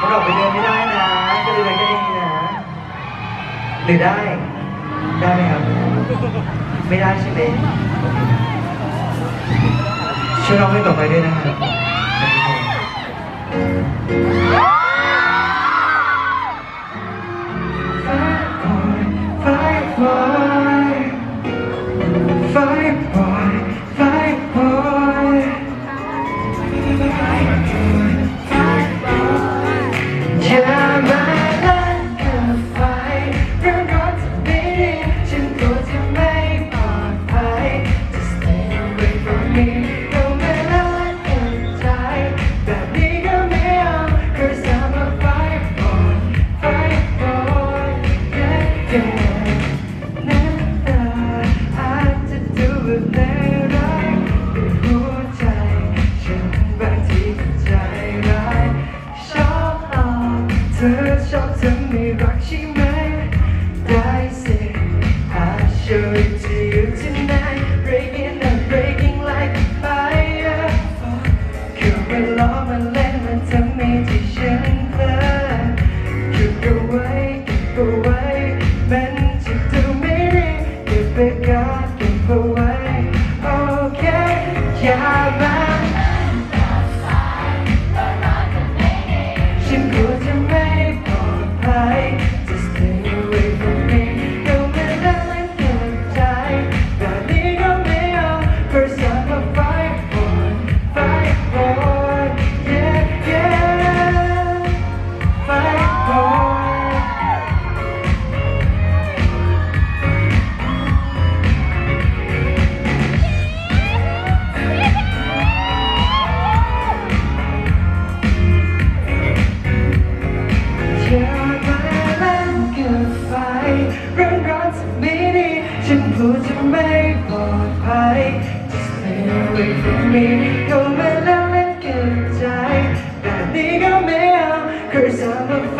มันออกไปเดินไม่ได้นะก็เลยเดินแค่นี้นะ หรือได้ ได้ไหมครับ ไม่ได้ใช่ไหมช่วยร้องเพลงต่อไปด้วยนะครับ Fight boy, fight boy, fight ธอชอบเธอไม่รักใช่ไหม ได้สิ I show it to you tonight breaking and breaking like fire คือมันล้อมันเล่นมันทำให้ที่ฉันเพลินเก็บเอาไว้เก็บเอาไว้มันจะดูไม่ดีเก็บไปก่อ 네가 매야 Cause I'm a